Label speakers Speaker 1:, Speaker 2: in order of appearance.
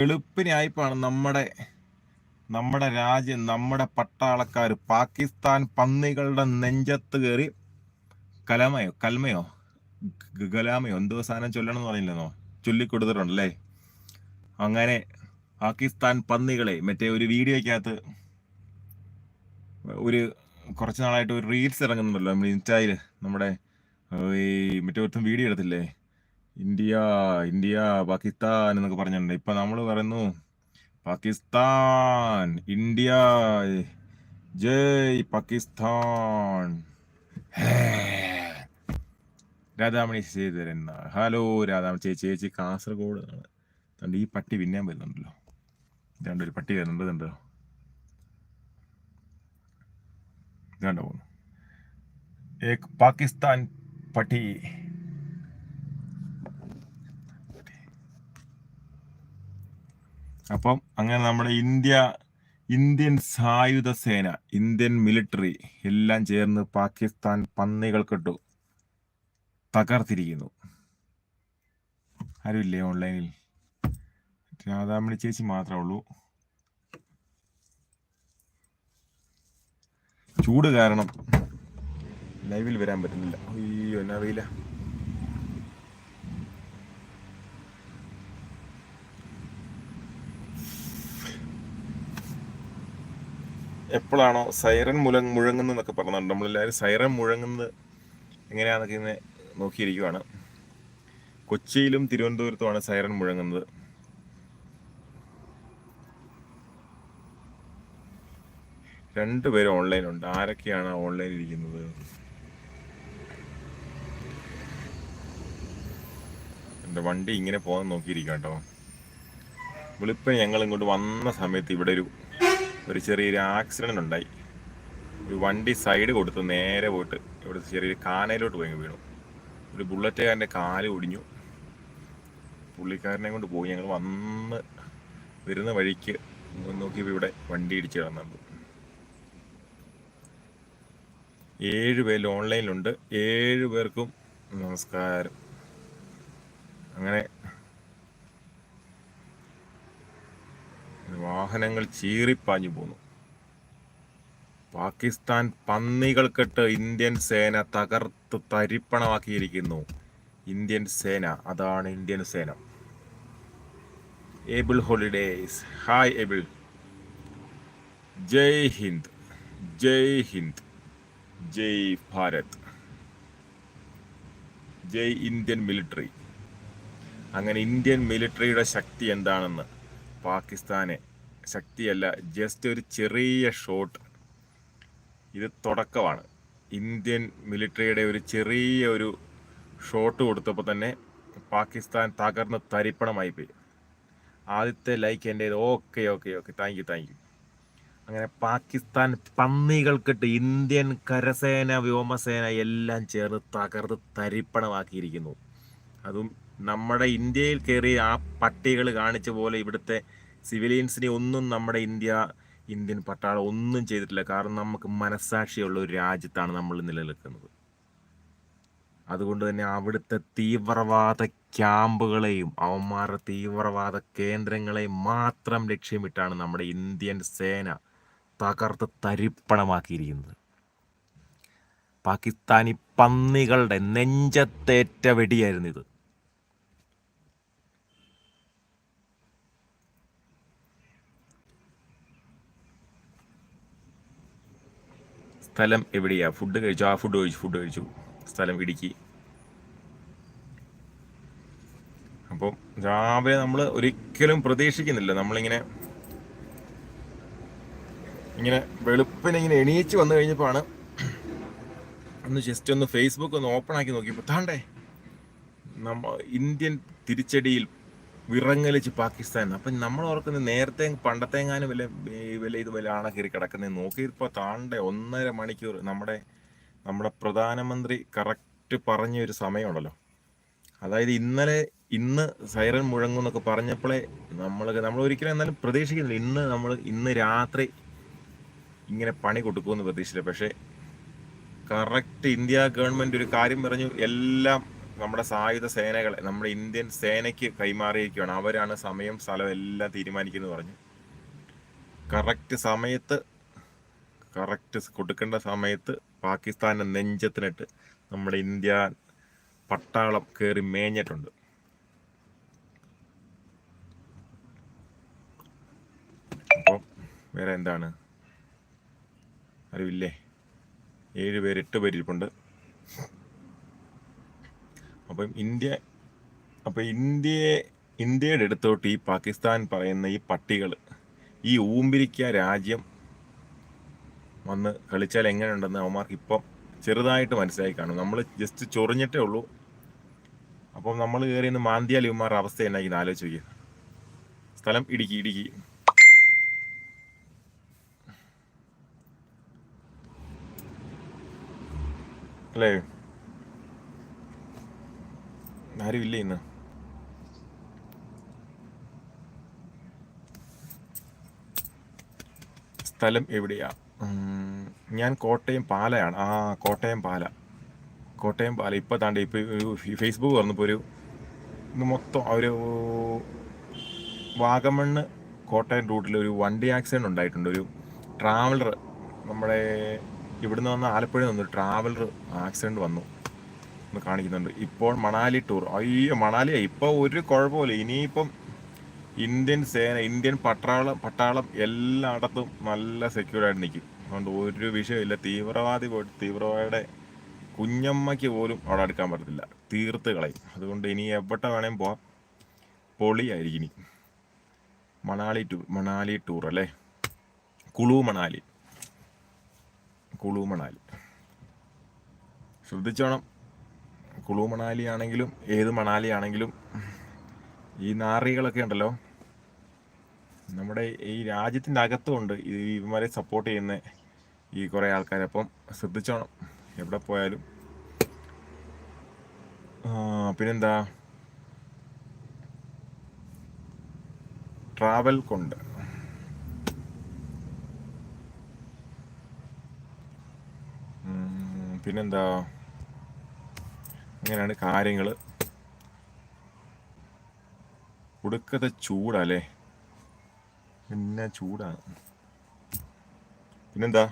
Speaker 1: വെളുപ്പിനായിപ്പാണ് നമ്മുടെ നമ്മുടെ രാജ്യം നമ്മുടെ പട്ടാളക്കാർ പാകിസ്ഥാൻ പന്നികളുടെ നെഞ്ചത്ത് കയറി കലമയോ കൽമയോ ഗലാമയോ എന്തോ സാധനം ചൊല്ലണം എന്ന് പറഞ്ഞില്ലെന്നോ? ചൊല്ലിക്കൊടുത്തിട്ടുണ്ടല്ലേ? അങ്ങനെ പാകിസ്ഥാൻ പന്നികളെ മറ്റേ ഒരു വീഡിയോയ്ക്കകത്ത് ഒരു കുറച്ച് നാളായിട്ട് ഒരു റീൽസ് ഇറങ്ങുന്നുണ്ടല്ലോ നമ്മുടെ ഇൻസ്റ്റയിൽ നമ്മുടെ ഈ മറ്റേ ഒരുത്തം വീഡിയോ എടുത്തില്ലേ? ഇന്ത്യ ഇന്ത്യ പാകിസ്ഥാൻ എന്നൊക്കെ പറഞ്ഞിട്ടുണ്ട്. ഇപ്പൊ നമ്മൾ പറയുന്നു പാകിസ്ഥാൻ ഇന്ത്യ ജയ് പാകിസ്ഥാൻ. രാധാമണി ശ്രീധരൻ ഹലോ രാധാമണി ചേച്ചി ചേച്ചി കാസർഗോഡ് ആണ്. ഈ പട്ടി പിന്നെയും വരുന്നുണ്ടല്ലോ. ഇതാണ്ട് ഒരു പട്ടി വരുന്നുണ്ട് ഇതുണ്ടോ. ഇതാണ്ട് പോകുന്നു പാകിസ്ഥാൻ പട്ടി. അപ്പം അങ്ങനെ നമ്മുടെ ഇന്ത്യ ഇന്ത്യൻ സായുധ സേന ഇന്ത്യൻ മിലിറ്ററി എല്ലാം ചേർന്ന് പാകിസ്ഥാൻ പന്നികൾക്കിട്ടു തകർത്തിരിക്കുന്നു. ആരുമില്ലേ ഓൺലൈനിൽ രാധാമണി ചേച്ചി മാത്രമേ ഉള്ളൂ. ചൂട് കാരണം ലൈവിൽ വരാൻ പറ്റുന്നില്ല. അയ്യോ എന്നാ വെയില. എപ്പോഴാണോ സൈറൻ മുഴ മുഴങ്ങുന്നതെന്നൊക്കെ പറഞ്ഞിട്ടുണ്ട് നമ്മളെല്ലാവരും സൈറൻ മുഴങ്ങുന്നത് എങ്ങനെയാണെന്നൊക്കെ ഇന്ന് നോക്കിയിരിക്കുവാണ്. കൊച്ചിയിലും തിരുവനന്തപുരത്തുമാണ് സൈറൻ മുഴങ്ങുന്നത്. രണ്ടുപേരും ഓൺലൈനുണ്ട്. ആരൊക്കെയാണ് ഓൺലൈനിൽ ഇരിക്കുന്നത്? എന്റെ വണ്ടി ഇങ്ങനെ പോകാൻ നോക്കിയിരിക്കാം കേട്ടോ വെളുപ്പിന് ഞങ്ങൾ ഇങ്ങോട്ട് വന്ന സമയത്ത് ഇവിടെ ഒരു ഒരു ചെറിയൊരു ആക്സിഡന്റ് ഉണ്ടായി. ഒരു വണ്ടി സൈഡ് കൊടുത്ത് നേരെ പോയിട്ട് ഇവിടെ ചെറിയൊരു കാനയിലോട്ട് പോയി വീണു. ഒരു ബുള്ളറ്റുകാരന്റെ കാൽ ഒടിഞ്ഞു. പുള്ളിക്കാരനെ കൊണ്ട് പോയി. ഞങ്ങൾ വന്ന് വരുന്ന വഴിക്ക് നോക്കിയപ്പോൾ ഇവിടെ വണ്ടി ഇടിച്ച് കിടന്നുണ്ട്. ഏഴ് പേര് ഓൺലൈനിലുണ്ട് ഏഴ് പേർക്കും നമസ്കാരം. അങ്ങനെ വാഹനങ്ങൾ ചീറിപ്പാഞ്ഞു പോന്നു. പാകിസ്ഥാൻ പന്നികൾക്കിട്ട് ഇന്ത്യൻ സേന തകർത്ത് തരിപ്പണമാക്കിയിരിക്കുന്നു. ഇന്ത്യൻ സേന അതാണ് ഇന്ത്യൻ സേന. Able holidays hi Able. ജയ് ഹിന്ദ്. ജയ് ഹിന്ദ്. ജയ് ഭാരത്. ജയ് ഇന്ത്യൻ മിലിറ്ററി. അങ്ങനെ ഇന്ത്യൻ മിലിറ്ററിയുടെ ശക്തി എന്താണെന്ന് പാകിസ്ഥാനെ ശക്തിയല്ല ജസ്റ്റ് ഒരു ചെറിയ ഷോട്ട് ഇത് തുടക്കമാണ്. ഇന്ത്യൻ മിലിറ്ററിയുടെ ഒരു ചെറിയ ഒരു ഷോട്ട് കൊടുത്തപ്പോൾ തന്നെ പാകിസ്ഥാൻ തകർന്ന് തരിപ്പണമായി പോയി. ആദ്യത്തെ ലൈക്ക് എന്റെ okay okay okay thank you thank you അങ്ങനെ പാകിസ്ഥാൻ പന്നികൾക്കിട്ട് ഇന്ത്യൻ കരസേന വ്യോമസേന എല്ലാം ചേർന്ന് തകർത്ത് തരിപ്പണമാക്കിയിരിക്കുന്നു. അതും നമ്മുടെ ഇന്ത്യയിൽ കയറി ആ പട്ടികൾ കാണിച്ച പോലെ ഇവിടുത്തെ സിവിലിയൻസിനെ ഒന്നും നമ്മുടെ ഇന്ത്യ ഇന്ത്യൻ പട്ടാളം ഒന്നും ചെയ്തിട്ടില്ല. കാരണം നമുക്ക് മനസ്സാക്ഷിയുള്ള ഒരു രാജ്യത്താണ് നമ്മൾ നിലനിൽക്കുന്നത്. അതുകൊണ്ട് തന്നെ അവിടുത്തെ തീവ്രവാദ ക്യാമ്പുകളെയും അവന്മാരുടെ തീവ്രവാദ കേന്ദ്രങ്ങളെയും മാത്രം ലക്ഷ്യമിട്ടാണ് നമ്മുടെ ഇന്ത്യൻ സേന തകർത്ത് തരിപ്പണമാക്കിയിരിക്കുന്നത്. പാകിസ്ഥാനി പന്നികളുടെ നെഞ്ചത്തേറ്റ വെടിയായിരുന്നു ഇത് സ്ഥലം എവിടെയാ? ഫുഡ് കഴിച്ചു? ആ ഫുഡ് കഴിച്ചു ഫുഡ് കഴിച്ചു. സ്ഥലം ഇടുക്കി. അപ്പം രാവിലെ നമ്മൾ ഒരിക്കലും പ്രതീക്ഷിക്കുന്നില്ല. നമ്മളിങ്ങനെ ഇങ്ങനെ വെളുപ്പിനെ ഇങ്ങനെ എണീച്ച് വന്നു കഴിഞ്ഞപ്പോഴാണ് ഒന്ന് ജസ്റ്റ് ഒന്ന് ഫേസ്ബുക്ക് ഒന്ന് ഓപ്പൺ ആക്കി നോക്കിയപ്പോൾ താണ്ടേ നമ്മ ഇന്ത്യൻ തിരിച്ചടിയിൽ വിറങ്ങലിച്ച് പാകിസ്ഥാൻ. അപ്പം നമ്മൾ ഓർക്കുന്നത് നേരത്തെ പണ്ടത്തെങ്ങാനും വില വല്ല ഇത് വല്ല ആണക്കേറി കിടക്കുന്നത്. നോക്കിയപ്പോൾ താണ്ടെ ഒന്നര മണിക്കൂർ നമ്മുടെ നമ്മുടെ പ്രധാനമന്ത്രി കറക്റ്റ് പറഞ്ഞ ഒരു സമയമുണ്ടല്ലോ. അതായത് ഇന്നലെ ഇന്ന് സൈറൻ മുഴങ്ങും എന്നൊക്കെ പറഞ്ഞപ്പോഴേ നമ്മൾ നമ്മൾ ഒരിക്കലും എന്നാലും പ്രതീക്ഷിക്കുന്നില്ല. ഇന്ന് നമ്മൾ ഇന്ന് രാത്രി ഇങ്ങനെ പണി കൊടുക്കുമെന്ന് പ്രതീക്ഷിച്ചില്ല. പക്ഷേ കറക്റ്റ് ഇന്ത്യ ഗവൺമെന്റ് ഒരു കാര്യം പറഞ്ഞു എല്ലാം നമ്മുടെ സായുധ സേനകളെ നമ്മുടെ ഇന്ത്യൻ സേനയ്ക്ക് കൈമാറിയിരിക്കുകയാണ്. അവരാണ് സമയം സ്ഥലം എല്ലാം തീരുമാനിക്കുന്നത് പറഞ്ഞു. കറക്റ്റ് സമയത്ത് കറക്റ്റ് കൊടുക്കേണ്ട സമയത്ത് പാകിസ്ഥാന്റെ നെഞ്ചത്തിനിട്ട് നമ്മുടെ ഇന്ത്യ പട്ടാളം കയറി മേഞ്ഞിട്ടുണ്ട്. അപ്പോൾ വേറെ എന്താണ്? അറിവില്ലേ? ഏഴ് പേര് എട്ട് പേര് ഇരിപ്പുണ്ട്. അപ്പം ഇന്ത്യ അപ്പം ഇന്ത്യയെ ഇന്ത്യയുടെ അടുത്തോട്ട് ഈ പാകിസ്ഥാൻ പറയുന്ന ഈ പട്ടികൾ ഈ ഊമ്പിരിക്ക രാജ്യം വന്ന് കളിച്ചാൽ എങ്ങനെയുണ്ടെന്ന് അവന്മാർക്ക് ഇപ്പം ചെറുതായിട്ട് മനസ്സിലായി കാണും. നമ്മൾ ജസ്റ്റ് ചൊറിഞ്ഞിട്ടേ ഉള്ളൂ. അപ്പം നമ്മൾ കയറി നിന്ന് മാന്തിയാൽ ഇവന്മാരുടെ അവസ്ഥ എന്നായി ആലോചിച്ച് നോക്കിയത് സ്ഥലം ഇടുക്കി ഇടുക്കി. അല്ലേ? ആരും ഇല്ല ഇന്ന്. സ്ഥലം എവിടെയാ? ഞാൻ കോട്ടയം പാലയാണ്. ആ കോട്ടയം പാല. കോട്ടയം പാല. ഇപ്പോൾ താണ്ട് ഇപ്പോൾ ഫേസ്ബുക്ക് വന്നപ്പോൾ ഒരു ഇന്ന് മൊത്തം ഒരു വാഗമണ്ണ് കോട്ടയം റൂട്ടിൽ ഒരു വണ്ടി ആക്സിഡന്റ് ഉണ്ടായിട്ടുണ്ട്. ഒരു ട്രാവലർ നമ്മുടെ ഇവിടുന്ന് വന്ന ആലപ്പുഴ നിന്നൊരു ട്രാവലർ ആക്സിഡന്റ് വന്നു. എന്ന് കാണിക്കുന്നുണ്ട്. ഇപ്പോൾ മണാലി ടൂർ അയ്യോ മണാലി ഇപ്പോൾ ഒരു കുഴപ്പമില്ല ഇനിയിപ്പം ഇന്ത്യൻ സേന ഇന്ത്യൻ പട്ടാളം പട്ടാളം എല്ലായിടത്തും നല്ല സെക്യൂർഡായിട്ട് നിൽക്കും. അതുകൊണ്ട് ഒരു വിഷയമില്ല തീവ്രവാദി പോയിട്ട് തീവ്രവാദിയുടെ കുഞ്ഞമ്മയ്ക്ക് പോലും അവിടെ അടുക്കാൻ പറ്റത്തില്ല. തീർത്ത് കളയും. അതുകൊണ്ട് ഇനി എവിടെ വേണേലും പോവാം. പൊളിയായിരിക്കും ഇനി. മണാലി ടൂർ മണാലി ടൂർ അല്ലേ? കുളു മണാലി. കുളു മണാലി. ശ്രദ്ധിച്ചോണം. കുളു മണാലി ആണെങ്കിലും ഏത് മണാലി ആണെങ്കിലും ഈ നാറികളൊക്കെ ഉണ്ടല്ലോ. നമ്മുടെ ഈ രാജ്യത്തിന്റെ അകത്തുമുണ്ട്. ഇവന്മാരെ സപ്പോർട്ട് ചെയ്യുന്ന ഈ കുറേ ആൾക്കാർ അപ്പം ശ്രദ്ധിച്ചോണം എവിടെ പോയാലും. പിന്നെന്താ? ട്രാവൽ കൊണ്ട്. പിന്നെന്താ? അങ്ങനെയാണ് കാര്യങ്ങൾ കൊടുക്കത്തെ ചൂടല്ലേ? പിന്നെ ചൂടാണ്. പിന്നെന്താ?